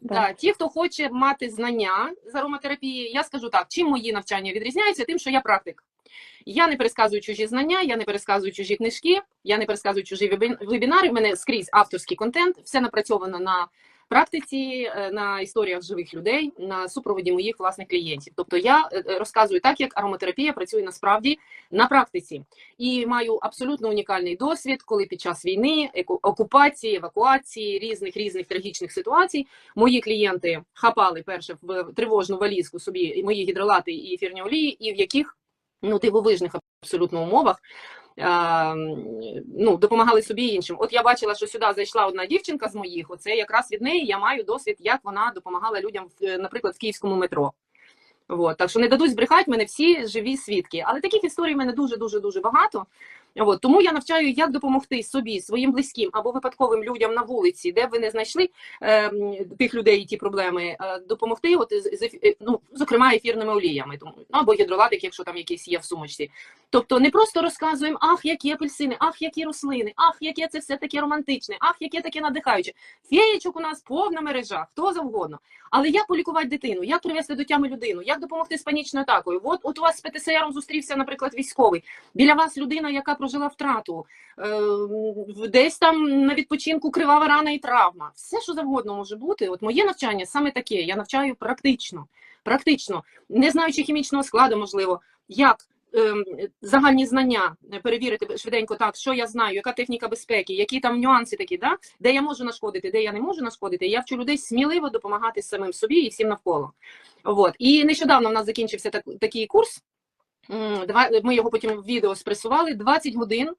Да, ті, хто хоче мати знання з ароматерапії, я скажу так: чим мої навчання відрізняються, тим, що я практик. Я не пересказую чужі знання, я не пересказую чужі книжки, я не пересказую чужі вебі- вебінари. в мене скрізь авторський контент, все напрацьовано на практиці, е, на історіях живих людей, на супроводі моїх власних клієнтів. Тобто я е, е, розказую так, як ароматерапія працює насправді на практиці, і маю абсолютно унікальний досвід, коли під час війни, окупації, евакуації, різних різних трагічних ситуацій мої клієнти хапали перше в тривожну валізку собі мої гідролати і ефірні олії, і в яких ну дивовижних абсолютно умовах. Ну, допомагали собі іншим. От я бачила, що сюди зайшла одна дівчинка з моїх. Оце якраз від неї я маю досвід, як вона допомагала людям, е, наприклад, в київському метро. От, так що не дадуть збрехати мене всі живі свідки. Але таких історій в мене дуже дуже дуже багато. От, тому я навчаю, як допомогти собі, своїм близьким або випадковим людям на вулиці, де б ви не знайшли е, тих людей і ті проблеми, е, допомогти, от з, з е, ну, зокрема, ефірними оліями, тому ну, або гідролатик, якщо там якийсь є в сумочці. Тобто не просто розказуємо, ах, які апельсини, ах, які рослини, ах, яке це все таке романтичне, ах, яке таке надихаюче. Феєчок у нас повна мережа, хто завгодно. Але як полікувати дитину, як привести до тями людину, як допомогти з панічною атакою? От, от у вас з ПТСРом зустрівся, наприклад, військовий. Біля вас людина, яка прожила втрату, е, десь там на відпочинку кривава рана і травма. Все, що завгодно може бути. От моє навчання саме таке. Я навчаю практично, практично, не знаючи хімічного складу, можливо, як. Ем, Загальні знання перевірити швиденько так, що я знаю, яка техніка безпеки, які там нюанси такі, да? де я можу нашкодити, де я не можу нашкодити. Я вчу людей сміливо допомагати самим собі і всім навколо. От. І нещодавно в нас закінчився так, такий курс. Ми його потім в відео спресували. 20 годин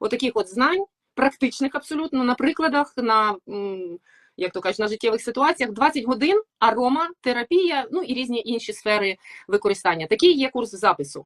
отаких от знань, практичних абсолютно, на прикладах, на, як то кажуть, на життєвих ситуаціях. 20 годин, ароматерапія, ну і різні інші сфери використання. Такий є курс запису.